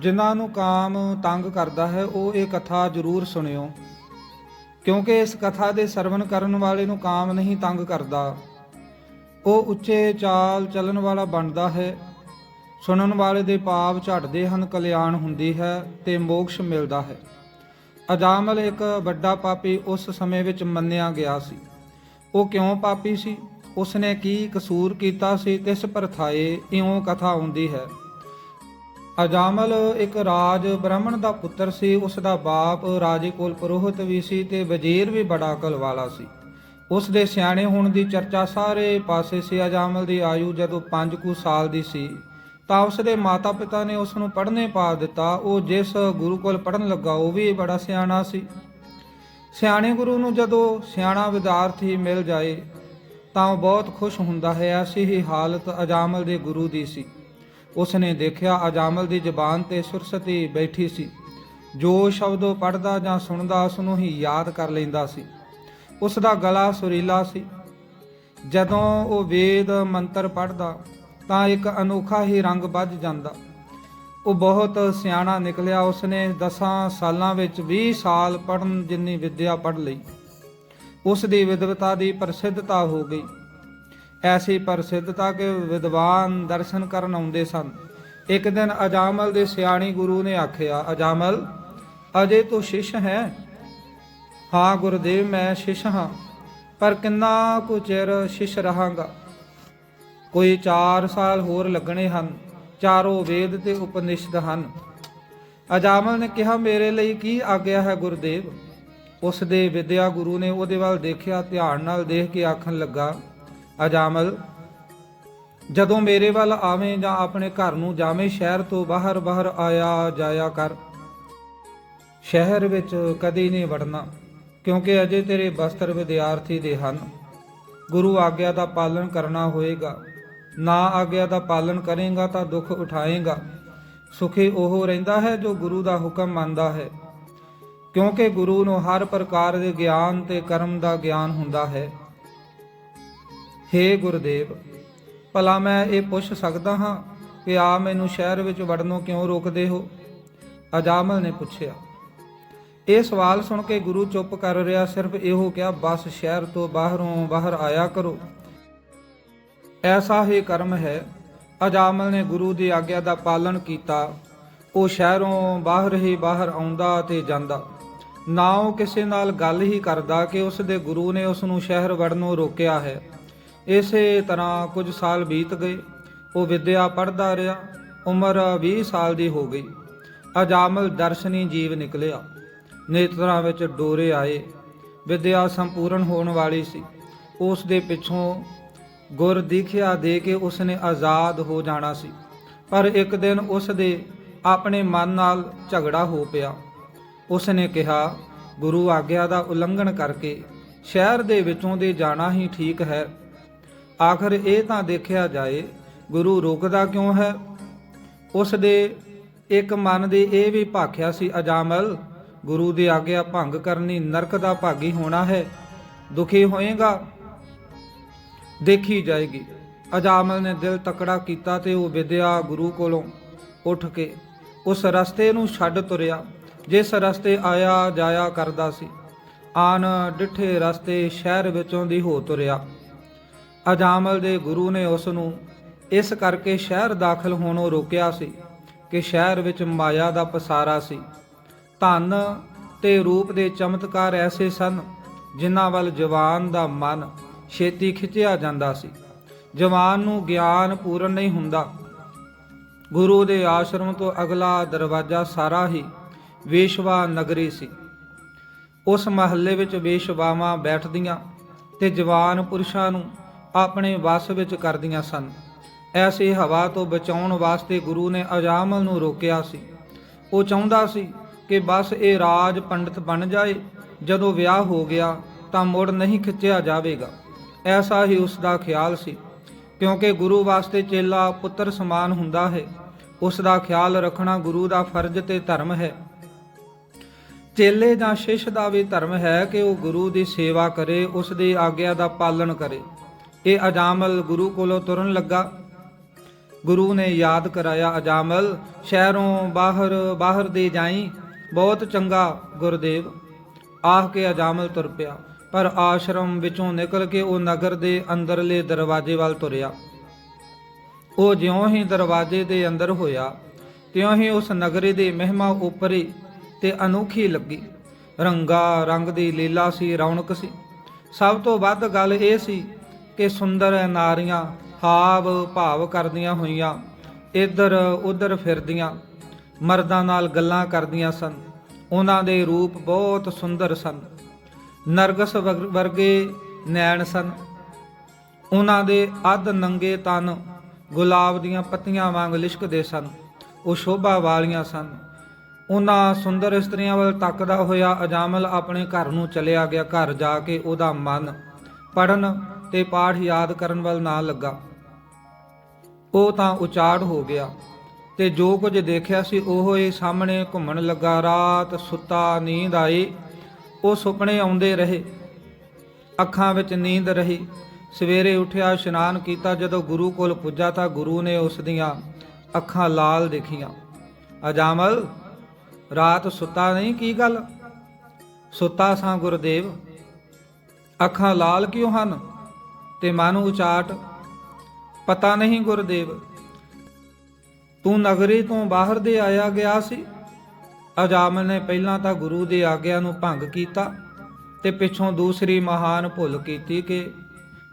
ਜਿਨ੍ਹਾਂ ਨੂੰ ਕਾਮ ਤੰਗ ਕਰਦਾ ਹੈ, ਉਹ ਇਹ ਕਥਾ ਜ਼ਰੂਰ ਸੁਣਿਓ। ਕਿਉਂਕਿ ਇਸ ਕਥਾ ਦੇ ਸਰਵਨ ਕਰਨ ਵਾਲੇ ਨੂੰ ਕਾਮ ਨਹੀਂ ਤੰਗ ਕਰਦਾ। ਉਹ ਉੱਚੇ ਚਾਲ ਚੱਲਣ ਵਾਲਾ ਬਣਦਾ ਹੈ। ਸੁਣਨ ਵਾਲੇ ਦੇ ਪਾਪ ਝਟਦੇ ਹਨ, ਕਲਿਆਣ ਹੁੰਦੀ ਹੈ ਤੇ ਮੋਕਸ਼ ਮਿਲਦਾ ਹੈ। ਅਜਾਮਲ ਇੱਕ ਵੱਡਾ ਪਾਪੀ ਉਸ ਸਮੇਂ ਵਿੱਚ ਮੰਨਿਆ ਗਿਆ ਸੀ। ਉਹ ਕਿਉਂ ਪਾਪੀ ਸੀ? ਉਸਨੇ ਕੀ ਕਸੂਰ ਕੀਤਾ ਸੀ? ਤਿਸ ਪਰਥਾਏ ਇਉਂ ਕਥਾ ਹੁੰਦੀ ਹੈ। ਅਜਾਮਲ ਇੱਕ ਰਾਜ ਬ੍ਰਾਹਮਣ ਦਾ ਪੁੱਤਰ ਸੀ, ਉਸ ਦਾ ਬਾਪ ਰਾਜੇ ਕੋਲ ਪੁਰੋਹਿਤ ਵੀ ਸੀ ਤੇ ਵਜ਼ੀਰ ਵੀ ਬੜਾ ਅਕਲ ਵਾਲਾ ਸੀ। ਉਸ ਦੇ ਸਿਆਣੇ ਹੋਣ ਦੀ ਚਰਚਾ ਸਾਰੇ ਪਾਸੇ ਸੀ, ਅਜਾਮਲ ਦੀ ਆਯੂ ਜਦੋਂ 5 ਕੁ ਸਾਲ ਦੀ ਸੀ, ਤਾਂ ਉਸ ਦੇ ਮਾਤਾ-ਪਿਤਾ ਨੇ ਉਸ ਨੂੰ ਪੜ੍ਹਨੇ ਪਾ ਦਿੱਤਾ। ਉਹ ਜਿਸ ਗੁਰੂ ਕੋਲ ਪੜਨ ਲੱਗਾ, ਉਹ ਵੀ ਬੜਾ ਸਿਆਣਾ ਸੀ। ਸਿਆਣੇ ਗੁਰੂ ਨੂੰ ਜਦੋਂ ਸਿਆਣਾ ਵਿਦਿਆਰਥੀ ਮਿਲ ਜਾਏ, ਤਾਂ ਉਹ ਬਹੁਤ ਖੁਸ਼ ਹੁੰਦਾ ਹੈ। ਐਸੀ ਹੀ ਹਾਲਤ ਅਜਾਮਲ ਦੇ ਗੁਰੂ ਦੀ ਸੀ। ਉਸ ਨੇ ਦੇਖਿਆ ਅਜਾਮਲ ਦੀ ਜ਼ਬਾਨ ਤੇ ਸੁਰਸਤੀ ਬੈਠੀ ਸੀ। ਜੋ ਸ਼ਬਦ ਉਹ ਪੜਦਾ ਜਾਂ ਸੁਣਦਾ ਉਸ ਨੂੰ ਹੀ ਯਾਦ ਕਰ ਲੈਂਦਾ ਸੀ। ਉਸ ਦਾ ਗਲਾ ਸੁਰੀਲਾ ਸੀ। ਜਦੋਂ ਉਹ ਵੇਦ ਮੰਤਰ ਪੜਦਾ ਤਾਂ ਇੱਕ ਅਨੋਖਾ ਹੀ ਰੰਗ ਵੱਜ ਜਾਂਦਾ। ਉਹ ਬਹੁਤ ਸਿਆਣਾ ਨਿਕਲਿਆ। ਉਸਨੇ 10 ਸਾਲਾਂ ਵਿੱਚ 20 ਸਾਲ ਪੜਨ ਜਿੰਨੀ ਵਿੱਦਿਆ ਪੜ ਲਈ। ਉਸ ਦੀ ਵਿਦਵਤਾ ਦੀ ਪ੍ਰਸਿੱਧਤਾ ਹੋ ਗਈ। ਐਸੀ ਪ੍ਰਸਿੱਧਤਾ ਕਿ ਵਿਦਵਾਨ ਦਰਸ਼ਨ ਕਰਨ ਆਉਂਦੇ ਸਨ। ਇੱਕ ਦਿਨ ਅਜਾਮਲ ਦੇ ਸਿਆਣੀ ਗੁਰੂ ਨੇ ਆਖਿਆ, ਅਜਾਮਲ, ਅਜੇ ਤੂੰ ਸ਼ਿਸ਼ ਹੈ? ਹਾਂ ਗੁਰਦੇਵ, ਮੈਂ ਸ਼ਿਸ਼ ਹਾਂ, ਪਰ ਕਿੰਨਾ ਕੁ ਚਿਰ ਸ਼ਿਸ਼ ਰਹਾਂਗਾ? ਕੋਈ 4 ਸਾਲ ਹੋਰ ਲੱਗਣੇ ਹਨ, ਚਾਰੋਂ ਵੇਦ ਤੇ ਉਪਨਿਸ਼ਦ ਹਨ। ਅਜਾਮਲ ਨੇ ਕਿਹਾ, ਮੇਰੇ ਲਈ ਕੀ ਆਗਿਆ ਹੈ ਗੁਰਦੇਵ? ਉਸ ਦੇ ਵਿਦਿਆ ਗੁਰੂ ਨੇ ਉਹਦੇ ਵੱਲ ਦੇਖਿਆ, ਧਿਆਨ ਨਾਲ ਦੇਖ ਕੇ ਆਖਣ ਲੱਗਾ ਅਜਾਮਲ, ਜਦੋਂ ਮੇਰੇ ਵੱਲ ਆਵੇਂ ਜਾਂ ਆਪਣੇ ਘਰ ਨੂੰ ਜਾਵੇਂ, ਸ਼ਹਿਰ ਤੋਂ ਬਾਹਰ ਬਾਹਰ ਆਇਆ ਜਾਇਆ ਕਰ। ਸ਼ਹਿਰ ਵਿੱਚ ਕਦੇ ਨਹੀਂ ਵੜਨਾ, ਕਿਉਂਕਿ ਅਜੇ ਤੇਰੇ ਬਸਤਰ ਵਿਦਿਆਰਥੀ ਦੇ ਹਨ। ਗੁਰੂ ਆਗਿਆ ਦਾ ਪਾਲਣ ਕਰਨਾ ਹੋਏਗਾ, ਨਾ ਆਗਿਆ ਦਾ ਪਾਲਣ ਕਰੇਗਾ ਤਾਂ ਦੁੱਖ ਉਠਾਏਗਾ। ਸੁਖੀ ਉਹ ਰਹਿੰਦਾ ਹੈ ਜੋ ਗੁਰੂ ਦਾ ਹੁਕਮ ਮੰਨਦਾ ਹੈ, ਕਿਉਂਕਿ ਗੁਰੂ ਨੂੰ ਹਰ ਪ੍ਰਕਾਰ ਦੇ ਗਿਆਨ ਤੇ ਕਰਮ ਦਾ ਗਿਆਨ ਹੁੰਦਾ ਹੈ। ਹੇ ਗੁਰਦੇਵ, ਭਲਾ ਮੈਂ ਇਹ ਪੁੱਛ ਸਕਦਾ ਹਾਂ ਕਿ ਆ ਮੈਨੂੰ ਸ਼ਹਿਰ ਵਿੱਚ ਵੜਨੋਂ ਕਿਉਂ ਰੋਕਦੇ ਹੋ? ਅਜਾਮਲ ਨੇ ਪੁੱਛਿਆ। ਇਹ ਸਵਾਲ ਸੁਣ ਕੇ ਗੁਰੂ ਚੁੱਪ ਕਰ ਰਿਹਾ, ਸਿਰਫ ਇਹੋ ਕਿਹਾ, ਬਸ ਸ਼ਹਿਰ ਤੋਂ ਬਾਹਰੋਂ ਬਾਹਰ ਆਇਆ ਕਰੋ। ਐਸਾ ਹੀ ਕਰਮ ਹੈ। ਅਜਾਮਲ ਨੇ ਗੁਰੂ ਦੀ ਆਗਿਆ ਦਾ ਪਾਲਣ ਕੀਤਾ। ਉਹ ਸ਼ਹਿਰੋਂ ਬਾਹਰ ਹੀ ਬਾਹਰ ਆਉਂਦਾ ਤੇ ਜਾਂਦਾ। ਨਾ ਉਹ ਕਿਸੇ ਨਾਲ ਗੱਲ ਹੀ ਕਰਦਾ ਕਿ ਉਸ ਦੇ ਗੁਰੂ ਨੇ ਉਸ ਨੂੰ ਸ਼ਹਿਰ ਵੜਨੋਂ ਰੋਕਿਆ ਹੈ। ਇਸੇ ਤਰ੍ਹਾਂ ਕੁਝ ਸਾਲ ਬੀਤ ਗਏ। ਉਹ ਵਿਦਿਆ ਪੜ੍ਹਦਾ ਰਿਹਾ। ਉਮਰ 20 ਸਾਲ ਦੀ ਹੋ ਗਈ। ਅਜਾਮਲ ਦਰਸ਼ਨੀ ਜੀਵ ਨਿਕਲਿਆ। ਨੇਤਰਾਂ ਵਿੱਚ ਡੋਰੇ ਆਏ। ਵਿਦਿਆ ਸੰਪੂਰਨ ਹੋਣ ਵਾਲੀ ਸੀ। ਉਸ ਦੇ ਪਿੱਛੋਂ ਗੁਰ ਦੀਖਿਆ ਦੇ ਕੇ ਉਸ ਨੇ ਆਜ਼ਾਦ ਹੋ ਜਾਣਾ ਸੀ। ਪਰ ਇੱਕ ਦਿਨ ਉਸ ਦੇ ਆਪਣੇ ਮਨ ਨਾਲ ਝਗੜਾ ਹੋ ਪਿਆ। ਉਸ ਨੇ ਕਿਹਾ, ਗੁਰੂ ਆਗਿਆ ਦਾ ਉਲੰਘਣ ਕਰਕੇ ਸ਼ਹਿਰ ਦੇ ਵਿੱਚੋਂ ਦੇ ਜਾਣਾ ਹੀ ਠੀਕ ਹੈ। ਆਖਰ ਇਹ ਤਾਂ ਦੇਖਿਆ ਜਾਏ, ਗੁਰੂ ਰੋਕਦਾ ਕਿਉਂ ਹੈ? ਉਸ ਦੇ ਇੱਕ ਮਨ ਦੇ ਇਹ ਵੀ ਭਾਖਿਆ ਸੀ, ਅਜਾਮਲ, ਗੁਰੂ ਦੀ ਆਗਿਆ ਭੰਗ ਕਰਨੀ ਨਰਕ ਦਾ ਭਾਗੀ ਹੋਣਾ ਹੈ, ਦੁਖੀ ਹੋਏਗਾ, ਦੇਖੀ ਜਾਏਗੀ। ਅਜਾਮਲ ਨੇ ਦਿਲ ਤਕੜਾ ਕੀਤਾ ਤੇ ਉਹ ਵਿਦਿਆ ਗੁਰੂ ਕੋਲੋਂ ਉੱਠ ਕੇ ਉਸ ਰਸਤੇ ਨੂੰ ਛੱਡ ਤੁਰਿਆ, ਜਿਸ ਰਸਤੇ ਆਇਆ ਜਾਇਆ ਕਰਦਾ ਸੀ। ਆਨ ਡਿੱਠੇ ਰਸਤੇ ਸ਼ਹਿਰ ਵਿੱਚੋਂ ਦੀ ਹੋ ਤੁਰਿਆ। ਅਜਾਮਲ ਦੇ ਗੁਰੂ ਨੇ ਉਸ ਨੂੰ ਇਸ ਕਰਕੇ ਸ਼ਹਿਰ ਦਾਖਲ ਹੋਣੋਂ ਰੋਕਿਆ ਸੀ ਕਿ ਸ਼ਹਿਰ ਵਿੱਚ ਮਾਇਆ ਦਾ ਪਸਾਰਾ ਸੀ। ਧਨ ਤੇ ਰੂਪ ਦੇ ਚਮਤਕਾਰ ਐਸੇ ਸਨ ਜਿਨ੍ਹਾਂ ਵੱਲ ਜਵਾਨ ਦਾ ਮਨ ਛੇਤੀ ਖਿੱਚਿਆ ਜਾਂਦਾ ਸੀ। ਜਵਾਨ ਨੂੰ ਗਿਆਨ ਪੂਰਨ ਨਹੀਂ ਹੁੰਦਾ। ਗੁਰੂ ਦੇ ਆਸ਼ਰਮ ਤੋਂ ਅਗਲਾ ਦਰਵਾਜ਼ਾ ਸਾਰਾ ਹੀ ਵੇਸ਼ਵਾ ਨਗਰੀ ਸੀ। ਉਸ ਮਹੱਲੇ ਵਿੱਚ ਵੇਸ਼ਵਾਵਾਂ ਬੈਠਦੀਆਂ ਤੇ ਜਵਾਨ ਪੁਰਸ਼ਾਂ ਨੂੰ ਆਪਣੇ ਵਸ ਵਿੱਚ ਕਰਦੀਆਂ ਸਨ। ਐਸੀ ਹਵਾ ਤੋਂ ਬਚਾਉਣ ਵਾਸਤੇ ਗੁਰੂ ਨੇ ਅਜਾਮਲ ਨੂੰ ਰੋਕਿਆ ਸੀ। ਉਹ ਚਾਹੁੰਦਾ ਸੀ ਕਿ ਬਸ ਇਹ ਰਾਜ ਪੰਡਿਤ ਬਣ ਜਾਏ। ਜਦੋਂ ਵਿਆਹ ਹੋ ਗਿਆ ਤਾਂ ਮੁੜ ਨਹੀਂ ਖਿੱਚਿਆ ਜਾਵੇਗਾ। ਐਸਾ ਹੀ ਉਸ ਦਾ ਖਿਆਲ ਸੀ। ਕਿਉਂਕਿ ਗੁਰੂ ਵਾਸਤੇ ਚੇਲਾ ਪੁੱਤਰ ਸਮਾਨ ਹੁੰਦਾ ਹੈ। ਉਸ ਦਾ ਖਿਆਲ ਰੱਖਣਾ ਗੁਰੂ ਦਾ ਫਰਜ਼ ਤੇ ਧਰਮ ਹੈ। ਚੇਲੇ ਜਾਂ ਸ਼ਿਸ਼ ਦਾ ਵੀ ਧਰਮ ਹੈ ਕਿ ਉਹ ਗੁਰੂ ਦੀ ਸੇਵਾ ਕਰੇ ਉਸ ਦੀ ਆਗਿਆ ਦਾ ਪਾਲਣ ਕਰੇ। ਇਹ ਅਜਾਮਲ ਗੁਰੂ ਕੋਲੋਂ ਤੁਰਨ ਲੱਗਾ। ਗੁਰੂ ਨੇ ਯਾਦ ਕਰਾਇਆ ਅਜਾਮਲ, ਸ਼ਹਿਰੋਂ ਬਾਹਰ ਬਾਹਰ ਦੇ ਜਾਈ, ਬਹੁਤ ਚੰਗਾ ਗੁਰਦੇਵ। ਆਖ ਕੇ ਅਜਾਮਲ ਤੁਰ ਪਿਆ, ਪਰ ਆਸ਼ਰਮ ਵਿੱਚੋਂ ਨਿਕਲ ਕੇ ਉਹ ਨਗਰ ਦੇ ਅੰਦਰਲੇ ਦਰਵਾਜ਼ੇ ਵੱਲ ਤੁਰਿਆ। ਉਹ ਜਿਉਂ ਹੀ ਦਰਵਾਜ਼ੇ ਦੇ ਅੰਦਰ ਹੋਇਆ, ਤਿਉਂ ਹੀ ਉਸ ਨਗਰੀ ਦੀ ਮਹਿਮਾ ਉਪਰੀ ਤੇ ਅਨੋਖੀ ਲੱਗੀ। ਰੰਗਾ ਰੰਗ ਦੀ ਲੀਲਾ ਸੀ, ਰੌਣਕ ਸੀ। ਸਭ ਤੋਂ ਵੱਧ ਗੱਲ ਇਹ ਸੀ ਕਿ ਸੁੰਦਰ ਨਾਰੀਆਂ ਹਾਵ ਭਾਵ ਕਰਦੀਆਂ ਹੋਈਆਂ, ਇੱਧਰ ਉੱਧਰ ਫਿਰਦੀਆਂ, ਮਰਦਾਂ ਨਾਲ ਗੱਲਾਂ ਕਰਦੀਆਂ ਸਨ। ਉਹਨਾਂ ਦੇ ਰੂਪ ਬਹੁਤ ਸੁੰਦਰ ਸਨ। ਨਰਗਸ ਵਰ- ਵਰਗੇ ਨੈਣ ਸਨ। ਉਹਨਾਂ ਦੇ ਅੱਧ ਨੰਗੇ ਤਨ ਗੁਲਾਬ ਦੀਆਂ ਪੱਤੀਆਂ ਵਾਂਗ ਲਿਸ਼ਕਦੇ ਸਨ। ਉਹ ਸ਼ੋਭਾ ਵਾਲੀਆਂ ਸਨ। ਉਹਨਾਂ ਸੁੰਦਰ ਇਸਤਰੀਆਂ ਵੱਲ ਤੱਕਦਾ ਹੋਇਆ ਅਜਾਮਲ ਆਪਣੇ ਘਰ ਨੂੰ ਚਲਿਆ ਗਿਆ। ਘਰ ਜਾ ਕੇ ਉਹਦਾ ਮਨ ਪੜਨ ਤੇ ਪਾਠ ਯਾਦ ਕਰਨ ਵੱਲ ਨਾ ਲੱਗਾ। ਉਹ ਤਾਂ ਉਚਾੜ ਹੋ ਗਿਆ ਤੇ ਜੋ ਕੁਝ ਦੇਖਿਆ ਸੀ ਉਹ ਹੀ ਸਾਹਮਣੇ ਘੁੰਮਣ ਲੱਗਾ। ਰਾਤ ਸੁੱਤਾ, ਨੀਂਦ ਆਈ। ਉਹ ਸੁਪਨੇ ਆਉਂਦੇ ਰਹੇ। ਅੱਖਾਂ ਵਿੱਚ ਨੀਂਦ ਰਹੀ। ਸਵੇਰੇ ਉੱਠਿਆ, ਇਸ਼ਨਾਨ ਕੀਤਾ। ਜਦੋਂ ਗੁਰੂ ਕੋਲ ਪੁੱਜਾ ਤਾਂ ਗੁਰੂ ਨੇ ਉਸ ਦੀਆਂ ਅੱਖਾਂ ਲਾਲ ਦੇਖੀਆਂ। ਅਜਾਮਲ ਰਾਤ ਸੁੱਤਾ ਨਹੀਂ, ਕੀ ਗੱਲ? ਸੁੱਤਾ ਸਾਂ ਗੁਰਦੇਵ? ਅੱਖਾਂ ਲਾਲ ਕਿਉਂ ਹਨ? ਤੇ ਮਨ ਉਚਾਟ, ਪਤਾ ਨਹੀਂ ਗੁਰਦੇਵ। ਤੂੰ ਨਗਰੀ ਤੋਂ ਬਾਹਰ ਦੇ ਆਇਆ ਗਿਆ ਸੀ। ਅਜਾਮਲ ਨੇ ਪਹਿਲਾਂ ਤਾਂ ਗੁਰੂ ਦੀ ਆਗਿਆ ਨੂੰ ਭੰਗ ਕੀਤਾ ਤੇ ਪਿੱਛੋਂ ਦੂਸਰੀ ਮਹਾਨ ਭੁੱਲ ਕੀਤੀ ਕਿ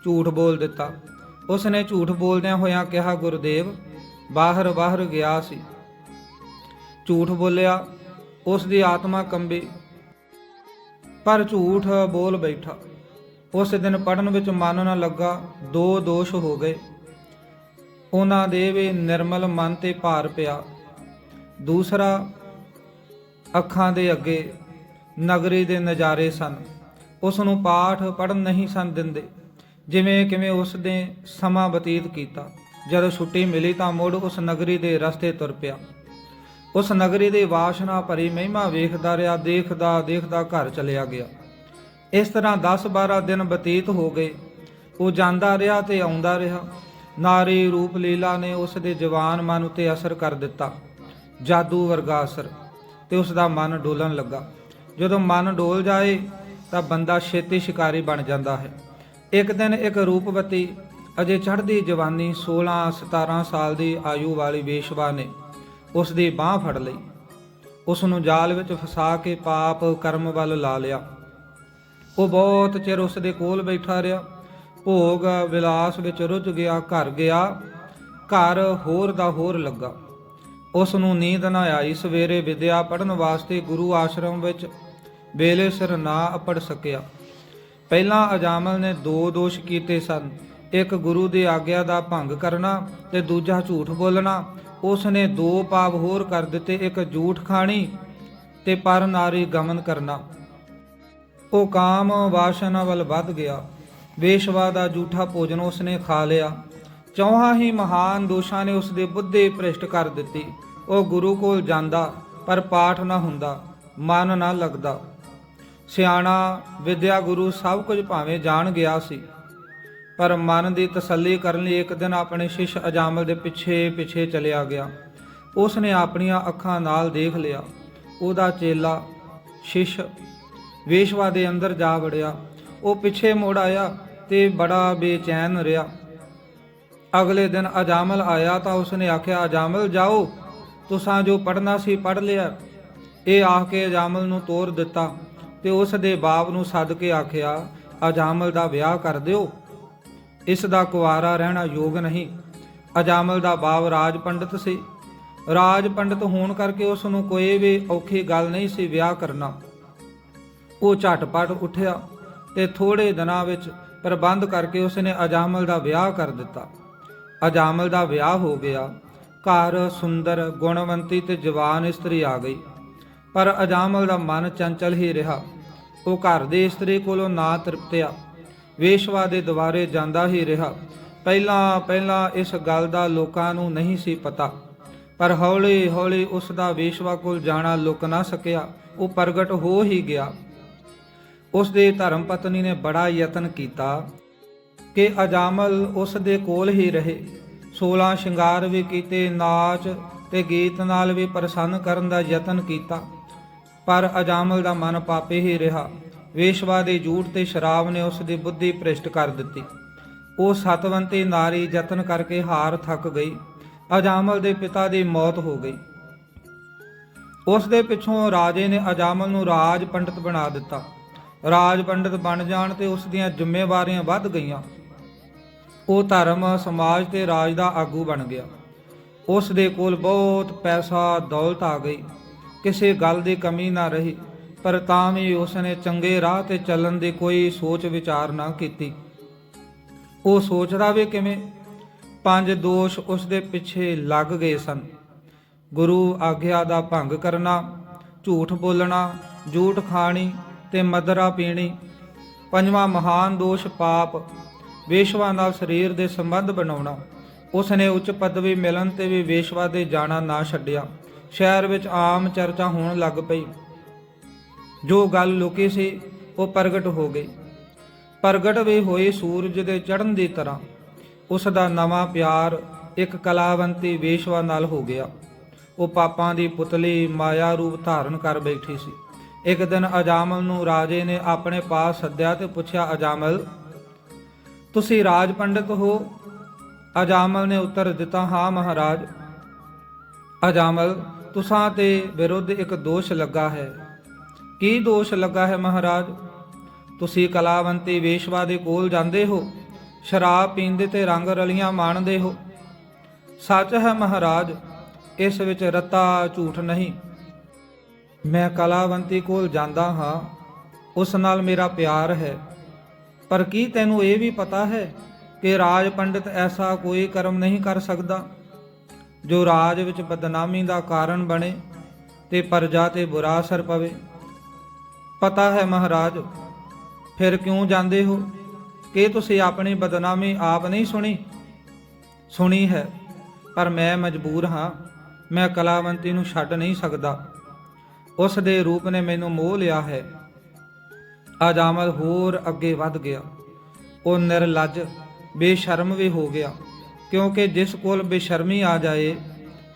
ਝੂਠ ਬੋਲ ਦਿੱਤਾ। ਉਸ ਨੇ ਝੂਠ ਬੋਲਦਿਆਂ ਹੋਇਆਂ ਕਿਹਾ, ਗੁਰਦੇਵ, ਬਾਹਰ ਬਾਹਰ ਗਿਆ ਸੀ। ਝੂਠ ਬੋਲਿਆ ਉਸ ਦੀ ਆਤਮਾ ਕੰਬੀ, ਪਰ ਝੂਠ ਬੋਲ ਬੈਠਾ। ਉਸ ਦਿਨ ਪੜਨ ਵਿੱਚ ਮਨ ਨਾ ਲੱਗਾ, ਦੋ ਦੋਸ਼ ਹੋ ਗਏ। ਉਹਨਾਂ ਦੇ ਵੀ ਨਿਰਮਲ ਮਨ ਤੇ ਭਾਰ ਪਿਆ। ਦੂਸਰਾ, ਅੱਖਾਂ ਦੇ ਅੱਗੇ ਨਗਰੀ ਦੇ ਨਜ਼ਾਰੇ ਸਨ। ਉਸ ਨੂੰ ਪਾਠ ਪੜਨ ਨਹੀਂ ਸਨ ਦਿੰਦੇ। ਜਿਵੇਂ ਕਿਵੇਂ ਉਸ ਨੇ ਸਮਾਂ ਬਤੀਤ ਕੀਤਾ। ਜਦੋਂ ਛੁੱਟੀ ਮਿਲੀ ਤਾਂ ਮੁੜ ਉਸ ਨਗਰੀ ਦੇ ਰਸਤੇ ਤੁਰ ਪਿਆ। ਉਸ ਨਗਰੀ ਦੀ ਵਾਸ਼ਨਾ ਭਰੀ ਮਹਿਮਾ ਵੇਖਦਾ ਰਿਹਾ, ਦੇਖਦਾ ਦੇਖਦਾ ਘਰ ਚਲਿਆ ਗਿਆ। ਇਸ ਤਰ੍ਹਾਂ 10-12 ਦਿਨ ਬਤੀਤ ਹੋ ਗਏ। ਉਹ ਜਾਂਦਾ ਰਿਹਾ ਤੇ ਆਉਂਦਾ ਰਿਹਾ। ਨਾਰੀ ਰੂਪ ਲੀਲਾ ਨੇ ਉਸ ਦੇ ਜਵਾਨ ਮਨ ਉਤੇ ਅਸਰ ਕਰ ਦਿੱਤਾ। ਜਾਦੂ ਵਰਗਾ ਅਸਰ। ਤੇ ਉਸ ਦਾ ਮਨ ਡੋਲਣ ਲੱਗਾ। ਜਦੋਂ ਮਨ ਡੋਲ ਜਾਏ, ਤਾਂ ਬੰਦਾ ਛੇਤੀ ਸ਼ਿਕਾਰੀ ਬਣ ਜਾਂਦਾ ਹੈ। ਇੱਕ ਦਿਨ ਇੱਕ ਰੂਪਵਤੀ, ਅਜੇ ਚੜ੍ਹਦੀ ਜਵਾਨੀ 16 17 ਸਾਲ ਦੀ ਆਯੂ ਵਾਲੀ ਵੇਸ਼ਵਾ ਨੇ ਉਸ ਦੀ ਬਾਹ ਫੜ ਲਈ। ਉਸ ਨੂੰ ਜਾਲ ਵਿੱਚ ਫਸਾ ਕੇ ਪਾਪ ਕਰਮ ਵੱਲ ਲਾ ਲਿਆ। ਉਹ ਬਹੁਤ ਚਿਰ ਉਸ ਦੇ ਕੋਲ ਬੈਠਾ ਰਿਹਾ। ਭੋਗ ਵਿਲਾਸ ਵਿੱਚ ਰੁੱਝ ਗਿਆ, ਘਰ ਗਿਆ, ਘਰ ਹੋਰ ਦਾ ਹੋਰ ਲੱਗਾ। ਉਸ ਨੂੰ ਨੀਂਦ ਨਾ ਆਈ। ਸਵੇਰੇ ਵਿਦਿਆ ਪੜਨ ਵਾਸਤੇ ਗੁਰੂ ਆਸ਼ਰਮ ਵਿੱਚ ਵੇਲੇ ਸਿਰ ਨਾ ਅਪੜ ਸਕਿਆ। ਪਹਿਲਾਂ ਅਜਾਮਲ ਨੇ ਦੋ ਦੋਸ਼ ਕੀਤੇ ਸਨ। ਇੱਕ ਗੁਰੂ ਦੀ ਆਗਿਆ ਦਾ ਭੰਗ ਕਰਨਾ ਤੇ ਦੂਜਾ ਝੂਠ ਬੋਲਣਾ। ਉਸ ਨੇ ਦੋ ਪਾਪ ਹੋਰ ਕਰ ਦਿੱਤੇ। ਇੱਕ ਝੂਠ ਖਾਣੀ ਤੇ ਪਰ ਨਾਰੀ ਗਮਨ ਕਰਨਾ। ਉਹ ਕਾਮ ਵਾਸ਼ਨਾ ਵੱਲ ਵੱਧ ਗਿਆ। ਵੇਸ਼ਵਾ ਦਾ ਝੂਠਾ ਭੋਜਨ ਉਸਨੇ ਖਾ ਲਿਆ। ਚੌਹਾਂ ਹੀ ਮਹਾਨ ਦੋਸ਼ਾਂ ਨੇ ਉਸਦੇ ਬੁੱਧੀ ਭ੍ਰਿਸ਼ਟ ਕਰ ਦਿੱਤੀ। ਉਹ ਗੁਰੂ ਕੋਲ ਜਾਂਦਾ, ਪਰ ਪਾਠ ਨਾ ਹੁੰਦਾ, ਮਨ ਨਾ ਲੱਗਦਾ। ਸਿਆਣਾ ਵਿਦਿਆ ਗੁਰੂ ਸਭ ਕੁਝ ਭਾਵੇਂ ਜਾਣ ਗਿਆ ਸੀ। ਪਰ ਮਨ ਦੀ ਤਸੱਲੀ ਕਰਨ ਲਈ ਇੱਕ ਦਿਨ ਆਪਣੇ ਸ਼ਿਸ਼ ਅਜਾਮਲ ਦੇ ਪਿੱਛੇ ਪਿੱਛੇ ਚਲਿਆ ਗਿਆ। ਉਸ ਨੇ ਆਪਣੀਆਂ ਅੱਖਾਂ ਨਾਲ ਦੇਖ ਲਿਆ। ਉਹਦਾ ਚੇਲਾ ਸ਼ਿਸ਼ ਵੇਸ਼ਵਾ ਦੇ ਅੰਦਰ ਜਾ ਵੜਿਆ। ਉਹ ਪਿੱਛੇ ਮੁੜ ਆਇਆ ਤੇ ਬੜਾ ਬੇਚੈਨ ਰਿਹਾ। ਅਗਲੇ ਦਿਨ ਅਜਾਮਲ ਆਇਆ ਤਾਂ ਉਸਨੇ ਆਖਿਆ, ਅਜਾਮਲ, ਜਾਓ। ਤੁਸਾਂ ਜੋ ਪੜਨਾ ਸੀ ਪੜ ਲਿਆ। ਇਹ ਆਖ ਕੇ ਅਜਾਮਲ ਨੂੰ ਤੋਰ ਦਿੱਤਾ ਤੇ ਉਸ ਦੇ ਬਾਪ ਨੂੰ ਸੱਦ ਕੇ ਆਖਿਆ, ਅਜਾਮਲ ਦਾ ਵਿਆਹ ਕਰ ਦਿਓ। ਇਸ ਦਾ ਕੁਆਰਾ ਰਹਿਣਾ ਯੋਗ ਨਹੀਂ। ਅਜਾਮਲ ਦਾ ਬਾਪ ਰਾਜ ਪੰਡਿਤ ਸੀ। ਰਾਜ ਪੰਡਿਤ ਹੋਣ ਕਰਕੇ ਉਸ ਨੂੰ ਕੋਈ ਵੀ ਔਖੀ ਗੱਲ ਨਹੀਂ ਸੀ ਵਿਆਹ ਕਰਨਾ। ਉਹ ਝਟਪਟ ਉੱਠਿਆ ਤੇ ਥੋੜੇ ਦਿਨਾਂ ਵਿੱਚ ਪ੍ਰਬੰਧ ਕਰਕੇ ਉਸਨੇ ਅਜਾਮਲ ਦਾ ਵਿਆਹ ਕਰ ਦਿੱਤਾ। ਅਜਾਮਲ ਦਾ ਵਿਆਹ ਹੋ ਗਿਆ। ਘਰ ਸੁੰਦਰ, ਗੁਣਵੰਤੀ ਤੇ ਜਵਾਨ ਇਸਤਰੀ ਆ ਗਈ। ਪਰ ਅਜਾਮਲ ਦਾ ਮਨ ਚੰਚਲ ਹੀ ਰਿਹਾ। ਉਹ ਘਰ ਦੇ ਇਸਤਰੀ ਕੋਲੋਂ ਨਾ ਤ੍ਰਿਪਤਿਆ। ਵੇਸ਼ਵਾ ਦੇ ਦੁਆਰੇ ਜਾਂਦਾ ਹੀ ਰਿਹਾ। ਪਹਿਲਾਂ ਪਹਿਲਾਂ ਇਸ ਗੱਲ ਦਾ ਲੋਕਾਂ ਨੂੰ ਨਹੀਂ ਸੀ ਪਤਾ। ਪਰ ਹੌਲੀ ਹੌਲੀ ਉਸ ਦਾ ਵੇਸ਼ਵਾ ਕੋਲ ਜਾਣਾ ਲੁਕ ਨਾ ਸਕਿਆ। ਉਹ ਪ੍ਰਗਟ ਹੋ ਹੀ ਗਿਆ। ਉਸ ਦੇ ਧਰਮ ਪਤਨੀ ਨੇ ਬੜਾ ਯਤਨ ਕੀਤਾ ਕਿ ਅਜਾਮਲ ਉਸ ਦੇ ਕੋਲ ਹੀ ਰਹੇ। 16 ਸ਼ਿੰਗਾਰ ਵੀ ਕੀਤੇ, ਨਾਚ ਤੇ ਗੀਤ ਨਾਲ ਵੀ ਪ੍ਰਸੰਨ ਕਰਨ ਦਾ ਯਤਨ ਕੀਤਾ। ਪਰ ਅਜਾਮਲ ਦਾ ਮਨ ਪਾਪੇ ਹੀ ਰਿਹਾ। ਵੇਸ਼ਵਾ ਦੇ ਝੂਠ ਤੇ ਸ਼ਰਾਬ ਨੇ ਉਸ ਦੀ ਬੁੱਧੀ ਭ੍ਰਿਸ਼ਟ ਕਰ ਦਿੱਤੀ। ਉਹ ਸਤਵੰਤੀ ਨਾਰੀ ਯਤਨ ਕਰਕੇ ਹਾਰ ਥੱਕ ਗਈ। ਅਜਾਮਲ ਦੇ ਪਿਤਾ ਦੀ ਮੌਤ ਹੋ ਗਈ। ਉਸ ਦੇ ਪਿੱਛੋਂ ਰਾਜੇ ਨੇ ਅਜਾਮਲ ਨੂੰ ਰਾਜ ਪੰਡਿਤ ਬਣਾ ਦਿੱਤਾ। ਰਾਜ ਪੰਡਿਤ ਬਣ ਜਾਣ ਤੇ ਉਸ ਦੀਆਂ ਜ਼ਿੰਮੇਵਾਰੀਆਂ ਵੱਧ ਗਈਆਂ। ਉਹ ਧਰਮ, ਸਮਾਜ ਤੇ ਰਾਜ ਦਾ ਆਗੂ ਬਣ ਗਿਆ। ਉਸ ਦੇ ਕੋਲ ਬਹੁਤ ਪੈਸਾ, ਦੌਲਤ ਆ ਗਈ। ਕਿਸੇ ਗੱਲ ਦੀ ਕਮੀ ਨਾ ਰਹੀ, ਪਰ ਤਾਂ ਵੀ ਉਸ ਨੇ ਚੰਗੇ ਰਾਹ ਤੇ ਚੱਲਣ ਦੀ ਕੋਈ ਸੋਚ ਵਿਚਾਰ ਨਾ ਕੀਤੀ। ਉਹ ਸੋਚਦਾ ਵੀ ਕਿਵੇਂ? ਪੰਜ ਦੋਸ਼ ਉਸ ਦੇ ਪਿੱਛੇ ਲੱਗ ਗਏ ਸਨ। ਗੁਰੂ ਆਗਿਆ ਦਾ ਭੰਗ ਕਰਨਾ, ਝੂਠ ਬੋਲਣਾ, ਝੂਠ ਖਾਣੀ ਤੇ ਮਦਰਾ ਪੀਣੀ। ਪੰਜਵਾਂ ਮਹਾਨ ਦੋਸ਼ ਪਾਪ, ਵੇਸ਼ਵਾ ਨਾਲ ਸਰੀਰ ਦੇ ਸੰਬੰਧ ਬਣਾਉਣਾ। ਉਸ ਨੇ ਉੱਚ ਪਦਵੀ ਮਿਲਣ ਤੇ ਵੀ ਵੇਸ਼ਵਾ ਦੇ ਜਾਣਾ ਨਾ ਛੱਡਿਆ। ਸ਼ਹਿਰ ਵਿੱਚ ਆਮ ਚਰਚਾ ਹੋਣ ਲੱਗ ਪਈ। ਜੋ ਗੱਲ ਲੁਕੀ ਸੀ, ਉਹ ਪ੍ਰਗਟ ਹੋ ਗਈ। ਪ੍ਰਗਟ ਵੀ ਹੋਈ ਸੂਰਜ ਦੇ ਚੜ੍ਹਨ ਦੀ ਤਰ੍ਹਾਂ। ਉਸ ਦਾ ਨਵਾਂ ਪਿਆਰ ਇੱਕ ਕਲਾਵੰਤੀ ਵੇਸ਼ਵਾ ਨਾਲ ਹੋ ਗਿਆ। ਉਹ ਪਾਪਾਂ ਦੀ ਪੁਤਲੀ ਮਾਇਆ ਰੂਪ ਧਾਰਨ ਕਰ ਬੈਠੀ ਸੀ। ਇੱਕ ਦਿਨ ਅਜਾਮਲ ਨੂੰ ਰਾਜੇ ਨੇ ਆਪਣੇ ਪਾਸ ਸੱਦਿਆ ਤੇ ਪੁੱਛਿਆ, ਅਜਾਮਲ, ਤੁਸੀਂ ਰਾਜ ਪੰਡਿਤ ਹੋ? ਅਜਾਮਲ ਨੇ ਉੱਤਰ ਦਿੱਤਾ, ਹਾਂ ਮਹਾਰਾਜ। ਅਜਾਮਲ, ਤੁਸਾਂ ਤੇ ਵਿਰੁੱਧ ਇੱਕ ਦੋਸ਼ ਲੱਗਾ ਹੈ। ਕੀ ਦੋਸ਼ ਲੱਗਾ ਹੈ ਮਹਾਰਾਜ? ਤੁਸੀਂ ਕਲਾਵੰਤੀ ਵੇਸ਼ਵਾ ਦੇ ਕੋਲ ਜਾਂਦੇ ਹੋ, ਸ਼ਰਾਬ ਪੀਂਦੇ ਤੇ ਰੰਗ ਰਲੀਆਂ ਮਾਣਦੇ ਹੋ। ਸੱਚ ਹੈ ਮਹਾਰਾਜ, ਇਸ ਵਿੱਚ ਰੱਤਾ ਝੂਠ ਨਹੀਂ। ਮੈਂ ਕਲਾਵੰਤੀ ਕੋਲ ਜਾਂਦਾ ਹਾਂ, ਉਸ ਨਾਲ ਮੇਰਾ ਪਿਆਰ ਹੈ। ਪਰ ਕੀ ਤੈਨੂੰ ਇਹ ਵੀ ਪਤਾ ਹੈ ਕਿ ਰਾਜ ਪੰਡਿਤ ਐਸਾ ਕੋਈ ਕਰਮ ਨਹੀਂ ਕਰ ਸਕਦਾ, ਜੋ ਰਾਜ ਵਿੱਚ ਬਦਨਾਮੀ ਦਾ ਕਾਰਨ ਬਣੇ ਤੇ ਪਰਜਾ ਤੇ ਬੁਰਾ ਅਸਰ ਪਵੇ? ਪਤਾ ਹੈ ਮਹਾਰਾਜ, ਫਿਰ ਕਿਉਂ ਜਾਂਦੇ ਹੋ? ਕਿ ਤੁਸੀਂ ਆਪਣੀ ਬਦਨਾਮੀ ਆਪ ਨਹੀਂ ਸੁਣੀ? ਸੁਣੀ ਹੈ, ਪਰ ਮੈਂ ਮਜਬੂਰ ਹਾਂ, ਮੈਂ ਕਲਾਵੰਤੀ ਨੂੰ ਛੱਡ ਨਹੀਂ ਸਕਦਾ। ਉਸ ਦੇ ਰੂਪ ਨੇ ਮੈਨੂੰ ਮੋਹ ਲਿਆ ਹੈ। ਅਜਾਮਲ ਹੋਰ ਅੱਗੇ ਵੱਧ ਗਿਆ। ਉਹ ਨਿਰਲੱਜ, ਬੇਸ਼ਰਮ ਵੀ ਹੋ ਗਿਆ, ਕਿਉਂਕਿ ਜਿਸ ਕੋਲ ਬੇਸ਼ਰਮੀ ਆ ਜਾਏ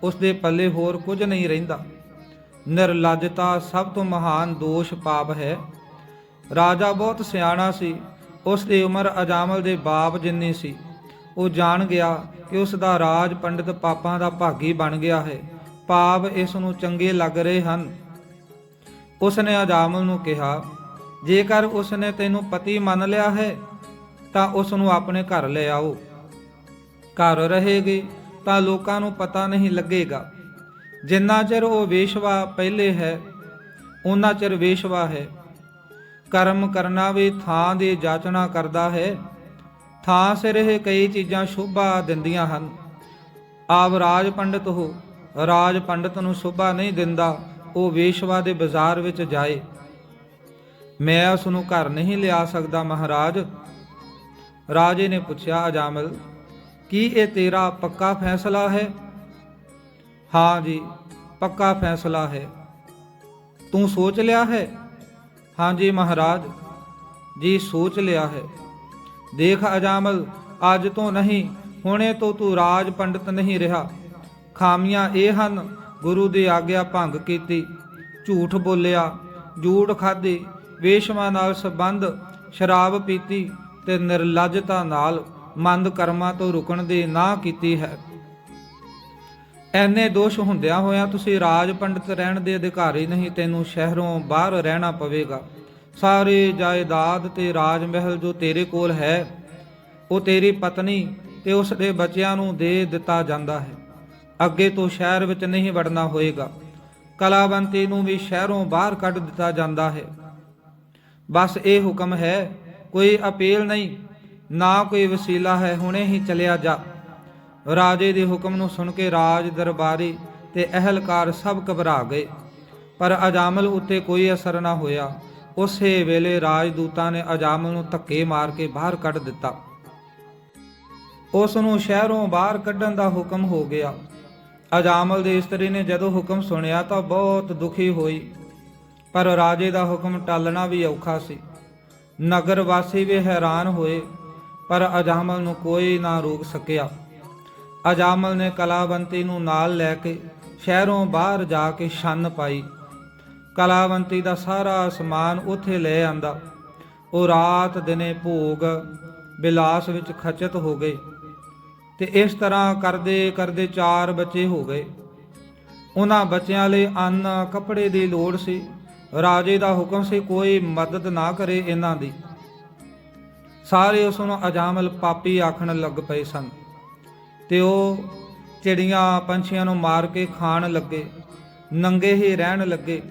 ਉਸ ਦੇ ਪੱਲੇ ਹੋਰ ਕੁਝ ਨਹੀਂ ਰਹਿੰਦਾ। ਨਿਰਲੱਜਤਾ ਸਭ ਤੋਂ ਮਹਾਨ ਦੋਸ਼ ਪਾਪ ਹੈ। ਰਾਜਾ ਬਹੁਤ ਸਿਆਣਾ ਸੀ। ਉਸ ਦੀ ਉਮਰ ਅਜਾਮਲ ਦੇ ਬਾਪ ਜਿੰਨੀ ਸੀ। ਉਹ ਜਾਣ ਗਿਆ ਕਿ ਉਸ ਦਾ ਰਾਜ ਪੰਡਿਤ ਪਾਪਾਂ ਦਾ ਭਾਗੀ ਬਣ ਗਿਆ ਹੈ। ਪਾਪ ਇਸ ਨੂੰ ਚੰਗੇ ਲੱਗ ਰਹੇ ਹਨ। ਉਸ ਨੇ ਅਜਾਮਲ ਨੂੰ ਕਿਹਾ, ਜੇਕਰ ਉਸ ਨੇ ਤੈਨੂੰ ਪਤੀ ਮੰਨ ਲਿਆ ਹੈ, ਤਾਂ ਉਸ ਨੂੰ ਆਪਣੇ ਘਰ ਲੈ ਆਓ। ਘਰ ਰਹੇਗੀ ਤਾਂ ਲੋਕਾਂ ਨੂੰ ਪਤਾ ਨਹੀਂ ਲੱਗੇਗਾ। ਜਿੰਨਾ ਚਿਰ ਉਹ ਵੇਸ਼ਵਾ ਪਹਿਲੇ ਹੈ ਉਹਨਾਂ ਚਿਰ ਵੇਸ਼ਵਾ ਹੈ। ਕਰਮ ਕਰਨਾ ਵੀ ਥਾਂ ਦੀ ਜਾਚਨਾ ਕਰਦਾ ਹੈ। ਥਾਂ ਸਿਰ ਇਹ ਕਈ ਚੀਜ਼ਾਂ ਸ਼ੋਭਾ ਦਿੰਦੀਆਂ ਹਨ। ਆਪ ਰਾਜ ਪੰਡਿਤ ਹੋ ਰਾਜ ਪੰਡਿਤ ਨੂੰ ਸ਼ੋਭਾ ਨਹੀਂ ਦਿੰਦਾ। ਉਹ ਵੇਸ਼ਵਾ ਦੇ ਬਾਜ਼ਾਰ ਵਿੱਚ ਜਾਏ। ਮੈਂ ਉਸ ਨੂੰ ਘਰ ਨਹੀਂ ਲਿਆ ਸਕਦਾ, ਮਹਾਰਾਜ। ਰਾਜੇ ਨੇ ਪੁੱਛਿਆ, ਅਜਾਮਲ, ਕੀ ਇਹ ਤੇਰਾ ਪੱਕਾ ਫੈਸਲਾ ਹੈ? ਹਾਂ ਜੀ, ਪੱਕਾ ਫੈਸਲਾ ਹੈ। ਤੂੰ ਸੋਚ ਲਿਆ ਹੈ? ਹਾਂ ਜੀ, ਮਹਾਰਾਜ। ਜੀ, ਸੋਚ ਲਿਆ ਹੈ। ਦੇਖ ਅਜਾਮਲ, ਅੱਜ ਤੋਂ ਨਹੀਂ, ਹੁਣੇ ਤੋਂ ਤੂੰ ਰਾਜ ਪੰਡਿਤ ਨਹੀਂ ਰਿਹਾ। ਖਾਮੀਆਂ ਇਹ ਹਨ ਗੁਰੂ ਦੀ ਆਗਿਆ ਭੰਗ ਕੀਤੀ, ਝੂਠ ਬੋਲਿਆ ਝੂਠ ਖਾਧੀ ਵੇਸ਼ਵਾ ਨਾਲ ਸੰਬੰਧ ਸ਼ਰਾਬ ਪੀਤੀ ਤੇ ਨਿਰਲੱਜਤਾ ਨਾਲ ਮੰਦ ਕਰਮਾਂ ਤੋਂ ਰੁਕਣ ਦੀ ਨਾ ਕੀਤੀ ਹੈ। ਐਨੇ ਦੋਸ਼ ਹੁੰਦਿਆਂ ਹੋਇਆਂ ਤੁਸੀਂ ਰਾਜ ਪੰਡਿਤ ਰਹਿਣ ਦੇ ਅਧਿਕਾਰੀ ਨਹੀਂ, ਤੈਨੂੰ ਸ਼ਹਿਰੋਂ ਬਾਹਰ ਰਹਿਣਾ ਪਵੇਗਾ। ਸਾਰੇ ਜਾਇਦਾਦ ਤੇ ਰਾਜ ਮਹਿਲ ਜੋ ਤੇਰੇ ਕੋਲ ਹੈ, ਉਹ ਤੇਰੀ ਪਤਨੀ ਤੇ ਉਸ ਦੇ ਬੱਚਿਆਂ ਨੂੰ ਦੇ ਦਿੱਤਾ ਜਾਂਦਾ ਹੈ। ਅੱਗੇ ਤੋਂ ਸ਼ਹਿਰ ਵਿੱਚ ਨਹੀਂ ਵੜਨਾ ਹੋਏਗਾ। ਕਲਾਵੰਤੀ ਨੂੰ ਵੀ ਸ਼ਹਿਰੋਂ ਬਾਹਰ ਕੱਢ ਦਿੱਤਾ ਜਾਂਦਾ ਹੈ। ਬਸ ਇਹ ਹੁਕਮ ਹੈ, ਕੋਈ ਅਪੀਲ ਨਹੀਂ, ਨਾ ਕੋਈ ਵਸੀਲਾ ਹੈ, ਹੁਣੇ ਹੀ ਚਲਿਆ ਜਾ। ਰਾਜੇ ਦੇ ਹੁਕਮ ਨੂੰ ਸੁਣ ਕੇ ਰਾਜ ਦਰਬਾਰੀ ਤੇ ਅਹਲਕਾਰ ਸਭ ਘਬਰਾ ਗਏ। ਪਰ ਅਜਾਮਲ ਉੱਤੇ ਕੋਈ ਅਸਰ ਨਾ ਹੋਇਆ। ਉਸੇ ਵੇਲੇ ਰਾਜਦੂਤਾਂ ਨੇ ਅਜਾਮਲ ਨੂੰ ਧੱਕੇ ਮਾਰ ਕੇ ਬਾਹਰ ਕੱਢ ਦਿੱਤਾ। ਉਸ ਨੂੰ ਸ਼ਹਿਰੋਂ ਬਾਹਰ ਕੱਢਣ ਦਾ ਹੁਕਮ ਹੋ ਗਿਆ। ਅਜਾਮਲ ਦੀ ਇਸਤਰੀ ਨੇ ਜਦੋਂ ਹੁਕਮ ਸੁਣਿਆ ਤਾਂ ਬਹੁਤ ਦੁਖੀ ਹੋਈ। ਪਰ ਰਾਜੇ ਦਾ ਹੁਕਮ ਟਾਲਣਾ ਵੀ ਔਖਾ ਸੀ। ਨਗਰ ਵਾਸੀ ਵੀ ਹੈਰਾਨ ਹੋਏ, ਪਰ ਅਜਾਮਲ ਨੂੰ ਕੋਈ ਨਾ ਰੋਕ ਸਕਿਆ। ਅਜਾਮਲ ਨੇ ਕਲਾਵੰਤੀ ਨੂੰ ਨਾਲ ਲੈ ਕੇ ਸ਼ਹਿਰੋਂ ਬਾਹਰ ਜਾ ਕੇ ਛੰਨ ਪਾਈ। ਕਲਾਵੰਤੀ ਦਾ ਸਾਰਾ ਸਮਾਨ ਉੱਥੇ ਲੈ ਆਂਦਾ। ਉਹ ਰਾਤ ਦਿਨੇ ਭੋਗ, ਬਿਲਾਸ ਵਿੱਚ ਖਚਤ ਹੋ ਗਏ। ਤੇ ਇਸ ਤਰ੍ਹਾਂ ਕਰਦੇ ਕਰਦੇ ਚਾਰ ਬੱਚੇ ਹੋ ਗਏ। ਉਹਨਾਂ ਬੱਚਿਆਂ ਲਈ ਅੰਨ, ਕੱਪੜੇ ਦੀ ਲੋੜ ਸੀ। ਰਾਜੇ ਦਾ ਹੁਕਮ ਸੀ ਕੋਈ ਮਦਦ ਨਾ ਕਰੇ ਇਹਨਾਂ ਦੀ। ਸਾਰੇ ਉਸ ਨੂੰ ਅਜਾਮਲ ਪਾਪੀ ਆਖਣ ਲੱਗ ਪਏ ਸਨ। ਤੇ ਉਹ ਚਿੜੀਆਂ ਪੰਛੀਆਂ ਨੂੰ ਮਾਰ ਕੇ ਖਾਣ ਲੱਗੇ। ਨੰਗੇ ਹੀ ਰਹਿਣ ਲੱਗੇ।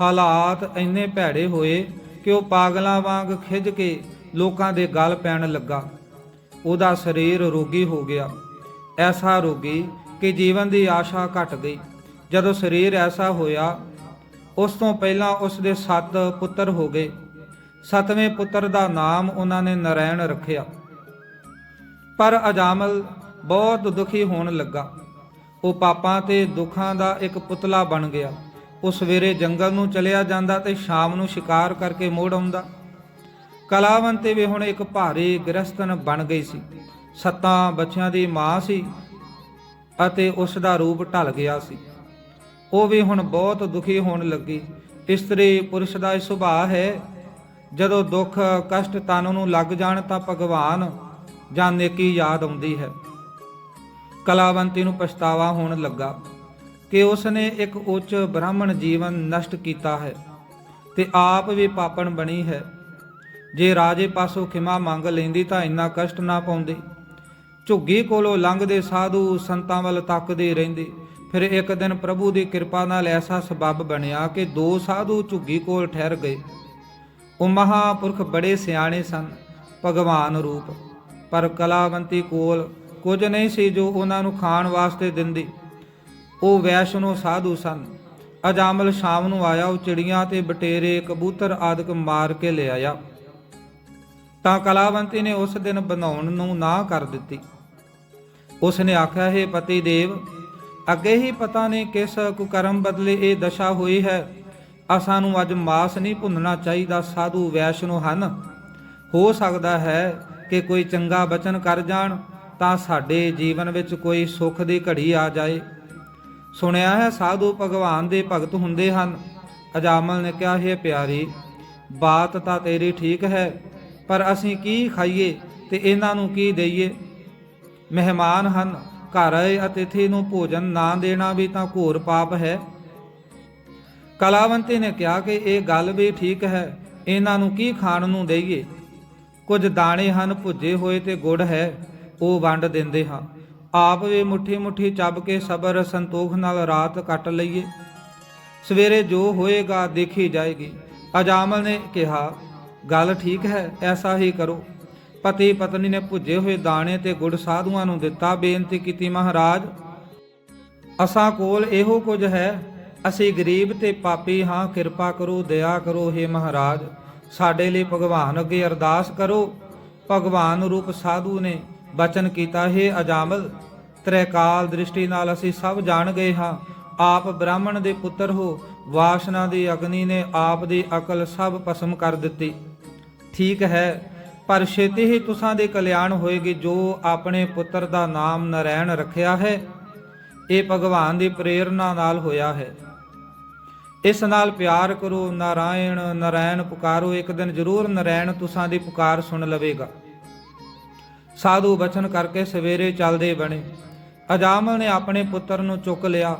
ਹਾਲਾਤ ਇੰਨੇ ਭੈੜੇ ਹੋਏ ਕਿ ਉਹ ਪਾਗਲਾਂ ਵਾਂਗ ਖਿੱਝ ਕੇ ਲੋਕਾਂ ਦੇ ਗਲ ਪੈਣ ਲੱਗਾ। ਉਹਦਾ ਸਰੀਰ ਰੋਗੀ ਹੋ ਗਿਆ। ਐਸਾ ਰੋਗੀ ਕਿ ਜੀਵਨ ਦੀ ਆਸ਼ਾ ਘਟ ਗਈ। ਜਦੋਂ ਸਰੀਰ ਐਸਾ ਹੋਇਆ, ਉਸ ਤੋਂ ਪਹਿਲਾਂ ਉਸ ਦੇ ਸੱਤ ਪੁੱਤਰ ਹੋ ਗਏ। ਸਤਵੇਂ ਪੁੱਤਰ ਦਾ ਨਾਮ ਉਹਨਾਂ ਨੇ ਨਰੈਣ ਰੱਖਿਆ। ਪਰ ਅਜਾਮਲ ਬਹੁਤ ਦੁਖੀ ਹੋਣ ਲੱਗਾ। ਉਹ ਪਾਪਾਂ ਤੇ ਦੁੱਖਾਂ ਦਾ ਇੱਕ ਪੁਤਲਾ ਬਣ ਗਿਆ। ਉਹ ਸਵੇਰੇ ਜੰਗਲ ਨੂੰ ਚਲਿਆ ਜਾਂਦਾ ਤੇ ਸ਼ਾਮ ਨੂੰ ਸ਼ਿਕਾਰ ਕਰਕੇ ਮੋੜ ਆਉਂਦਾ। ਕਲਾਵੰਤੇ ਵੀ ਹੁਣ ਇੱਕ ਭਾਰੀ ਗ੍ਰਸਤਨ ਬਣ ਗਈ ਸੀ। ਸੱਤਾਂ ਬੱਚਿਆਂ ਦੀ ਮਾਂ ਸੀ ਅਤੇ ਉਸ ਦਾ ਰੂਪ ਢਲ ਗਿਆ ਸੀ। ਉਹ ਵੀ ਹੁਣ ਬਹੁਤ ਦੁਖੀ ਹੋਣ ਲੱਗੀ। ਇਸਤਰੀ ਪੁਰਸ਼ ਦਾ ਇਹ ਸੁਭਾਅ ਹੈ, ਜਦੋਂ ਦੁੱਖ ਕਸ਼ਟ ਤਨ ਨੂੰ ਲੱਗ ਜਾਣ ਤਾਂ ਭਗਵਾਨ ਜਾਂ ਨੇਕੀ ਯਾਦ ਆਉਂਦੀ ਹੈ। ਕਲਾਵੰਤੀ ਨੂੰ ਪਛਤਾਵਾ ਹੋਣ ਲੱਗਾ ਕਿ ਉਸ ਨੇ ਇੱਕ ਉੱਚ ਬ੍ਰਾਹਮਣ ਜੀਵਨ ਨਸ਼ਟ ਕੀਤਾ ਹੈ ਤੇ ਆਪ ਵੀ ਪਾਪਣ ਬਣੀ ਹੈ। ਜੇ ਰਾਜੇ ਪਾਸੋਂ ਖਿਮਾ ਮੰਗ ਲੈਂਦੀ ਤਾਂ ਇੰਨਾ ਕਸ਼ਟ ਨਾ ਪਾਉਂਦੀ। ਝੁੱਗੀ ਕੋਲੋਂ ਲੰਘਦੇ ਸਾਧੂ ਸੰਤਾਂ ਵੱਲ ਤੱਕਦੇ ਰਹਿੰਦੇ। ਫਿਰ ਇੱਕ ਦਿਨ ਪ੍ਰਭੂ ਦੀ ਕਿਰਪਾ ਨਾਲ ਐਸਾ ਸਬੱਬ ਬਣਿਆ ਕਿ ਦੋ ਸਾਧੂ ਝੁੱਗੀ ਕੋਲ ਠਹਿਰ ਗਏ। ਉਹ ਮਹਾਪੁਰਖ ਬੜੇ ਸਿਆਣੇ ਸਨ, ਭਗਵਾਨ ਰੂਪ। ਪਰ ਕਲਾਵੰਤੀ ਕੋਲ ਕੁਝ ਨਹੀਂ ਸੀ ਜੋ ਉਹਨਾਂ ਨੂੰ ਖਾਣ ਵਾਸਤੇ ਦਿੰਦੀ। ਉਹ ਵੈਸ਼ਨੋ ਸਾਧੂ ਸਨ। ਅਜਾਮਲ ਸ਼ਾਮ ਨੂੰ ਆਇਆ, ਉਹ ਚਿੜੀਆਂ ਤੇ ਬਟੇਰੇ, ਕਬੂਤਰ ਆਦਿਕ ਮਾਰ ਕੇ ਲੈ ਆਇਆ। ਤਾਂ ਕਲਾਵੰਤੀ ਨੇ ਉਸ ਦਿਨ ਬਣਾਉਣ ਨੂੰ ਨਾ ਕਰ ਦਿੱਤੀ। ਉਸ ਨੇ ਆਖਿਆ, ਹੈ ਪਤੀ ਦੇਵ, ਅੱਗੇ ਹੀ ਪਤਾ ਨਹੀਂ ਕਿਸ ਕੁਕਰਮ ਬਦਲੇ ਇਹ ਦਸ਼ਾ ਹੋਈ ਹੈ। ਅਸਾਂ ਨੂੰ ਅੱਜ ਮਾਸ ਨਹੀਂ ਭੁੰਨਣਾ ਚਾਹੀਦਾ, ਸਾਧੂ ਵੈਸ਼ਨੋ ਹਨ। ਹੋ ਸਕਦਾ ਹੈ ਕਿ ਕੋਈ ਚੰਗਾ ਬਚਨ ਕਰ ਜਾਣ, ਤਾਂ ਸਾਡੇ ਜੀਵਨ ਵਿੱਚ ਕੋਈ ਸੁੱਖ ਦੀ ਘੜੀ ਆ ਜਾਏ। ਸੁਣਿਆ ਹੈ, ਸਾਧੂ ਭਗਵਾਨ ਦੇ ਭਗਤ ਹੁੰਦੇ ਹਨ। ਅਜਾਮਲ ਨੇ ਕਿਹਾ, ਹੈ ਪਿਆਰੀ, ਬਾਤ ਤਾਂ ਤੇਰੀ ਠੀਕ ਹੈ ਪਰ ਅਸੀਂ ਕੀ ਖਾਈਏ ਤੇ ਇਹਨਾਂ ਨੂੰ ਕੀ ਦਈਏ? ਮਹਿਮਾਨ ਹਨ, ਘਰ ਆਏ ਅਤਿਥੀ ਨੂੰ ਭੋਜਨ ਨਾ ਦੇਣਾ ਵੀ ਤਾਂ ਘੋਰ ਪਾਪ ਹੈ। ਕਲਾਵੰਤੀ ਨੇ ਕਿਹਾ ਕਿ ਇਹ ਗੱਲ ਵੀ ਠੀਕ ਹੈ, ਇਹਨਾਂ ਨੂੰ ਕੀ ਖਾਣ ਨੂੰ ਦਈਏ? ਕੁਝ ਦਾਣੇ ਹਨ, ਭੁੱਜੇ ਹੋਏ ਤੇ ਗੁੜ ਹੈ, ਉਹ ਵੰਡ ਦਿੰਦੇ ਹਾਂ। ਆਪ ਵੀ ਮੁੱਠੀ ਮੁੱਠੀ ਚੱਬ ਕੇ ਸਬਰ ਸੰਤੋਖ ਨਾਲ ਰਾਤ ਕੱਟ ਲਈਏ। ਸਵੇਰੇ ਜੋ ਹੋਏਗਾ ਦੇਖੀ ਜਾਏਗੀ। ਅਜਾਮਲ ਨੇ ਕਿਹਾ ਗੱਲ ਠੀਕ ਹੈ, ਐਸਾ ਹੀ ਕਰੋ। ਪਤੀ ਪਤਨੀ ਨੇ ਭੁੱਜੇ ਹੋਏ ਦਾਣੇ ਤੇ ਗੁੜ ਸਾਧੂਆਂ ਨੂੰ ਦਿੱਤਾ, ਬੇਨਤੀ ਕੀਤੀ, ਮਹਾਰਾਜ, ਅਸਾਂ ਕੋਲ ਇਹੋ ਕੁਝ ਹੈ। ਅਸੀਂ ਗਰੀਬ ਤੇ ਪਾਪੀ ਹਾਂ, ਕਿਰਪਾ ਕਰੋ, ਦਇਆ ਕਰੋ हे ਮਹਾਰਾਜ। ਸਾਡੇ ਲਈ ਭਗਵਾਨ ਅੱਗੇ ਅਰਦਾਸ ਕਰੋ। ਭਗਵਾਨ ਰੂਪ ਸਾਧੂ ਨੇ ਬਚਨ ਕੀਤਾ, ਹੈ ਅਜਾਮਲ, ਤ੍ਰੈਕਾਲ ਦ੍ਰਿਸ਼ਟੀ ਨਾਲ ਅਸੀਂ ਸਭ ਜਾਣ ਗਏ ਹਾਂ। ਆਪ ਬ੍ਰਾਹਮਣ ਦੇ ਪੁੱਤਰ ਹੋ, ਵਾਸ਼ਨਾ ਦੀ ਅਗਨੀ ਨੇ ਆਪ ਦੀ ਅਕਲ ਸਭ ਭਸਮ ਕਰ ਦਿੱਤੀ। ਠੀਕ ਹੈ, ਪਰ ਛੇਤੀ ਹੀ ਤੁਸਾਂ ਦੇ ਕਲਿਆਣ ਹੋਏਗੀ ਜੋ ਆਪਣੇ ਪੁੱਤਰ ਦਾ ਨਾਮ ਨਰੈਣ ਰੱਖਿਆ ਹੈ। ਇਹ ਭਗਵਾਨ ਦੀ ਪ੍ਰੇਰਣਾ ਨਾਲ ਹੋਇਆ ਹੈ। ਇਸ ਨਾਲ ਪਿਆਰ ਕਰੋ, ਨਾਰਾਇਣ, ਨਰੈਣ ਪੁਕਾਰੋ, ਇੱਕ ਦਿਨ ਜ਼ਰੂਰ ਨਰੈਣ ਤੁਸਾਂ ਦੀ ਪੁਕਾਰ ਸੁਣ ਲਵੇਗਾ। ਸਾਧੂ ਬਚਨ ਕਰਕੇ ਸਵੇਰੇ ਚੱਲਦੇ ਬਣੇ। ਅਜਾਮਲ ਨੇ ਆਪਣੇ ਪੁੱਤਰ ਨੂੰ ਚੁੱਕ ਲਿਆ।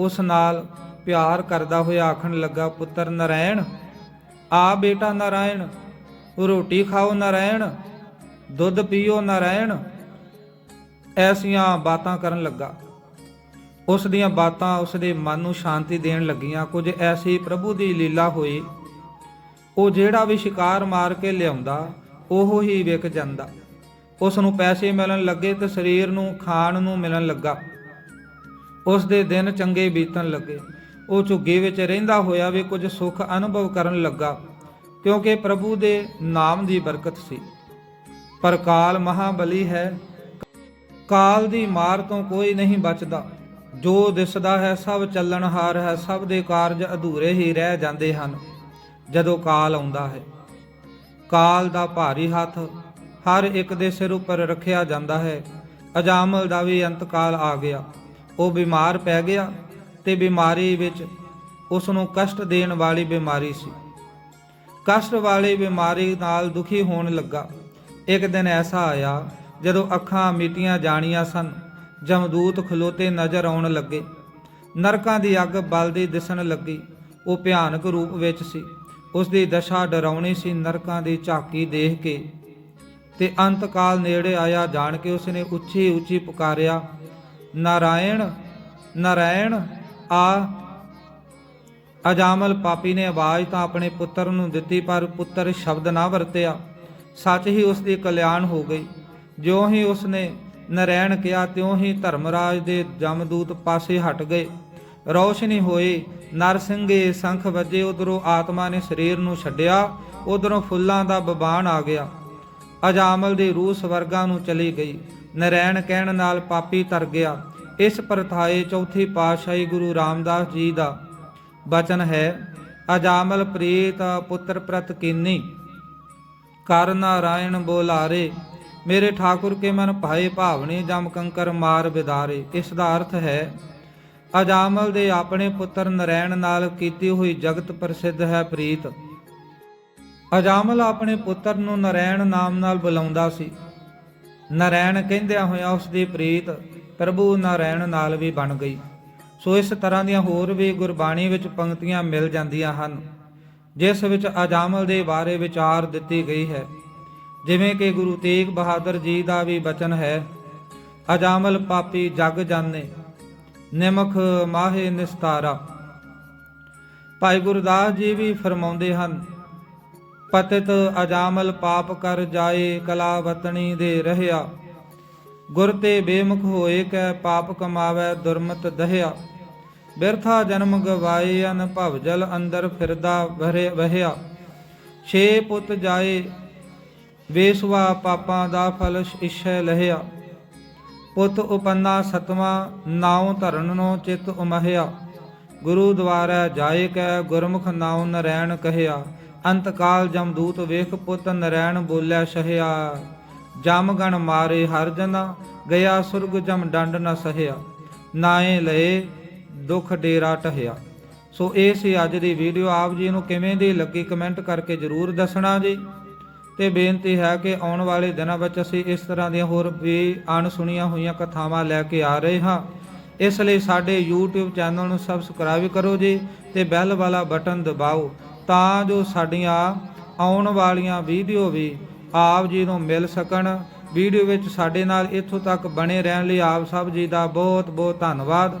ਉਸ ਨਾਲ ਪਿਆਰ ਕਰਦਾ ਹੋਇਆ ਆਖਣ ਲੱਗਾ, ਪੁੱਤਰ ਨਰੈਣ, ਆ ਬੇਟਾ ਨਰਾਇਣ ਰੋਟੀ ਖਾਓ ਨਾਰਾਇਣ ਦੁੱਧ ਪੀਓ ਨਾਰਾਇਣ ਐਸੀਆਂ ਬਾਤਾਂ ਕਰਨ ਲੱਗਾ। ਉਸ ਦੀਆਂ ਬਾਤਾਂ ਉਸ ਦੇ ਮਨ ਨੂੰ ਸ਼ਾਂਤੀ ਦੇਣ ਲੱਗੀਆਂ। ਕੁਝ ਐਸੀ ਪ੍ਰਭੂ ਦੀ ਲੀਲਾ ਹੋਈ। ਉਹ ਜਿਹੜਾ ਵੀ ਸ਼ਿਕਾਰ ਮਾਰ ਕੇ ਲਿਆਉਂਦਾ, ਉਹ ਹੀ ਵਿਕ ਜਾਂਦਾ। ਉਸ ਨੂੰ ਪੈਸੇ ਮਿਲਣ ਲੱਗੇ ਤੇ ਸਰੀਰ ਨੂੰ, ਖਾਣ ਨੂੰ ਮਿਲਣ ਲੱਗਾ। ਉਸ ਦੇ ਦਿਨ ਚੰਗੇ ਬੀਤਣ ਲੱਗੇ। ਉਹ ਝੁੱਗੇ ਵਿੱਚ ਰਹਿੰਦਾ ਹੋਇਆ ਵੀ ਕੁਝ ਸੁੱਖ ਅਨੁਭਵ ਕਰਨ ਲੱਗਾ। ਕਿਉਂਕਿ ਪ੍ਰਭੂ ਦੇ ਨਾਮ ਦੀ ਬਰਕਤ ਸੀ। ਪਰ ਕਾਲ ਮਹਾਬਲੀ ਹੈ। ਕਾਲ ਦੀ ਮਾਰ ਤੋਂ ਕੋਈ ਨਹੀਂ ਬਚਦਾ। ਜੋ ਦਿਸਦਾ ਹੈ, ਸਭ ਚੱਲਣਹਾਰ ਹੈ। ਸਭ ਦੇ ਕਾਰਜ ਅਧੂਰੇ ਹੀ ਰਹਿ ਜਾਂਦੇ ਹਨ, ਜਦੋਂ ਕਾਲ ਆਉਂਦਾ ਹੈ। ਕਾਲ ਦਾ ਭਾਰੀ ਹੱਥ ਹਰ ਇੱਕ ਦੇ ਸਿਰ ਉੱਪਰ ਰੱਖਿਆ ਜਾਂਦਾ ਹੈ। ਅਜਾਮਲ ਦਾ ਵੀ ਅੰਤਕਾਲ ਆ ਗਿਆ। ਉਹ ਬਿਮਾਰ ਪੈ ਗਿਆ ਤੇ ਬਿਮਾਰੀ ਵਿੱਚ ਉਸ ਨੂੰ ਕਸ਼ਟ ਦੇਣ ਵਾਲੀ ਬਿਮਾਰੀ ਸੀ। ਕਸ਼ਟ ਵਾਲੀ ਬਿਮਾਰੀ ਨਾਲ ਦੁਖੀ ਹੋਣ ਲੱਗਾ। ਇੱਕ ਦਿਨ ਐਸਾ ਆਇਆ, ਜਦੋਂ ਅੱਖਾਂ ਮੀਟੀਆਂ ਜਾਣੀਆਂ ਸਨ, ਜਮਦੂਤ ਖਲੋਤੇ ਨਜ਼ਰ ਆਉਣ ਲੱਗੇ। ਨਰਕਾਂ ਦੀ ਅੱਗ ਬਲਦੀ ਦਿਸਣ ਲੱਗੀ। ਉਹ ਭਿਆਨਕ ਰੂਪ ਵਿੱਚ ਸੀ। ਉਸ ਦੀ ਦਸ਼ਾ ਡਰਾਉਣੀ ਸੀ ਨਰਕਾਂ ਦੀ ਝਾਕੀ ਦੇਖ ਕੇ। ਤੇ ਅੰਤਕਾਲ ਨੇੜੇ ਆਇਆ ਜਾਣ ਕੇ ਉਸਨੇ ਉੱਚੀ ਉੱਚੀ ਪੁਕਾਰਿਆ, ਨਾਰਾਇਣ ਨਾਰਾਇਣ, ਆ ਅਜਾਮਲ ਪਾਪੀ ਨੇ ਆਵਾਜ਼ ਤਾਂ ਆਪਣੇ ਪੁੱਤਰ ਨੂੰ ਦਿੱਤੀ, ਪਰ ਪੁੱਤਰ ਸ਼ਬਦ ਨਾ ਵਰਤਿਆ। ਸੱਚ ਹੀ ਉਸ ਦੀ ਕਲਿਆਣ ਹੋ ਗਈ। ਜਿਉਂ ਹੀ ਉਸਨੇ ਨਰੈਣ ਕਿਹਾ, ਤਿਉਂ ਹੀ ਧਰਮਰਾਜ ਦੇ ਜਮਦੂਤ ਪਾਸੇ ਹਟ ਗਏ। ਰੌਸ਼ਨੀ ਹੋਈ। ਨਰਸਿੰਘੇ ਸੰਖ ਵੱਜੇ। ਉਧਰੋਂ ਆਤਮਾ ਨੇ ਸਰੀਰ ਨੂੰ ਛੱਡਿਆ। ਉਧਰੋਂ ਫੁੱਲਾਂ ਦਾ ਬਬਾਨ ਆ ਗਿਆ। ਅਜਾਮਲ ਦੀ ਰੂਹ ਸਵਰਗਾਂ ਨੂੰ ਚਲੀ ਗਈ। ਨਰੈਣ ਕਹਿਣ ਨਾਲ ਪਾਪੀ ਤਰ ਗਿਆ। ਇਸ ਪ੍ਰਥਾਏ ਚੌਥੀ ਪਾਤਸ਼ਾਹੀ ਗੁਰੂ ਰਾਮਦਾਸ ਜੀ ਦਾ ਬਚਨ ਹੈ, ਅਜਾਮਲ ਪ੍ਰੀਤ ਪੁੱਤਰ ਪ੍ਰਤ ਕੀਨੀ। ਕਰ ਨਾਰਾਇਣ ਬੋਲਾਰੇ, ਮੇਰੇ ਠਾਕੁਰ ਕੇ ਮਨ ਭਾਏ ਭਾਵਨੀ ਜਮ ਕੰਕਰ ਮਾਰ ਬਿਦਾਰੇ। ਇਸ ਦਾ ਅਰਥ ਹੈ, ਅਜਾਮਲ ਦੇ ਆਪਣੇ ਪੁੱਤਰ ਨਰੈਣ ਨਾਲ ਕੀਤੀ ਹੋਈ ਜਗਤ ਪ੍ਰਸਿੱਧ ਹੈ ਪ੍ਰੀਤ। ਅਜਾਮਲ ਆਪਣੇ ਪੁੱਤਰ ਨੂੰ ਨਰੈਣ ਨਾਮ ਨਾਲ ਬੁਲਾਉਂਦਾ ਸੀ। ਨਰੈਣ ਕਹਿੰਦਿਆਂ ਹੋਇਆ ਉਸ ਦੀ ਪ੍ਰੀਤ ਪ੍ਰਭੂ ਨਰੈਣ ਨਾਲ ਵੀ ਬਣ ਗਈ। ਸੋ ਇਸ ਤਰ੍ਹਾਂ ਦੀਆਂ ਹੋਰ ਵੀ ਗੁਰਬਾਣੀ ਵਿੱਚ ਪੰਕਤੀਆਂ ਮਿਲ ਜਾਂਦੀਆਂ ਹਨ, ਜਿਸ ਵਿੱਚ ਅਜਾਮਲ ਦੇ ਬਾਰੇ ਵਿਚਾਰ ਦਿੱਤੀ ਗਈ ਹੈ। ਜਿਵੇਂ ਕਿ ਗੁਰੂ ਤੇਗ ਬਹਾਦਰ ਜੀ ਦਾ ਵੀ ਬਚਨ ਹੈ, ਅਜਾਮਲ ਪਾਪੀ ਜਗ ਜਾਣੇ, ਨਿਮਖ ਮਾਹੇ ਨਿਸਤਾਰਾ। ਭਾਈ ਗੁਰਦਾਸ ਜੀ ਵੀ ਫਰਮਾਉਂਦੇ ਹਨ, ਪਤਿਤ ਅਜਾਮਲ ਪਾਪ ਕਰ ਜਾਏ ਕਲਾ ਵਤਣੀ ਦੇ ਰਹਿਆ। ਗੁਰ ਤੇ ਬੇਮੁਖ ਹੋਏ ਕੈ ਪਾਪ ਕਮਾਵੇ ਦੁਰਮਤ ਦਹਿਆ। ਬਿਰਥਾ ਜਨਮ ਗਵਾਏ, ਅਨ ਭਵ ਜਲ ਅੰਦਰ ਫਿਰਦਾ ਵਹਿ, ਵਹਿਆ। ਛੇ ਪੁੱਤ ਜਾਏ, ਵੇਸਵਾ ਪਾਪਾਂ ਦਾ ਫਲ ਇਛੈ ਲਹਿਆ। ਪੁੱਤ ਉਪੰਨਾ ਸਤਵਾਂ, ਨਾਉ ਧਰਨੋ ਚਿਤ ਉਮਹਿਆ। ਗੁਰੂ ਦੁਆਰਾ ਜਾਏ ਕੈ, ਗੁਰਮੁਖ ਨਾਉ ਨਰੈਣ ਕਹਿਆ। ਅੰਤ ਕਾਲ ਜਮਦੂਤ ਵੇਖ, ਪੁੱਤ ਨਰੈਣ ਬੋਲਿਆ ਸਹਿਆ। ਜਮ ਗਣ ਮਾਰੇ ਹਰ ਜਨਾ, ਗਿਆ ਸੁਰਗ ਜਮ ਡੰਡ ਨ ਸਹਿਆ। ਨਾਏ ਲਏ ਦੁੱਖ ਡੇਰਾ ਟਹਿਆ ਸੋ ਇਹ ਸੀ ਅੱਜ ਦੀ ਵੀਡੀਓ। ਆਪ ਜੀ ਨੂੰ ਕਿਵੇਂ ਦੀ ਲੱਗੀ ਕਮੈਂਟ ਕਰਕੇ ਜਰੂਰ ਦੱਸਣਾ ਜੀ। ਤੇ ਬੇਨਤੀ ਹੈ ਕਿ ਆਉਣ ਵਾਲੇ ਦਿਨਾਂ ਵਿੱਚ ਅਸੀਂ ਇਸ ਤਰ੍ਹਾਂ ਦੀਆਂ ਹੋਰ ਵੀ ਅਣਸੁਣੀਆਂ ਹੋਈਆਂ ਕਥਾਵਾਂ ਲੈ ਕੇ ਆ ਰਹੇ ਹਾਂ। ਇਸ ਲਈ ਸਾਡੇ YouTube ਚੈਨਲ ਨੂੰ ਸਬਸਕ੍ਰਾਈਬ ਕਰੋ ਜੀ ਤੇ ਬੈਲ ਵਾਲਾ ਬਟਨ ਦਬਾਓ ਤਾਂ ਜੋ ਸਾਡੀਆਂ ਆਉਣ ਵਾਲੀਆਂ ਵੀਡੀਓ ਵੀ ਆਪ ਜੀ ਨੂੰ ਮਿਲ ਸਕਣ। ਵੀਡੀਓ ਵਿੱਚ ਸਾਡੇ ਨਾਲ ਇੱਥੋਂ ਤੱਕ ਬਣੇ ਰਹਿਣ ਲਈ ਆਪ ਸਭ ਜੀ ਦਾ ਬਹੁਤ ਬਹੁਤ ਧੰਨਵਾਦ।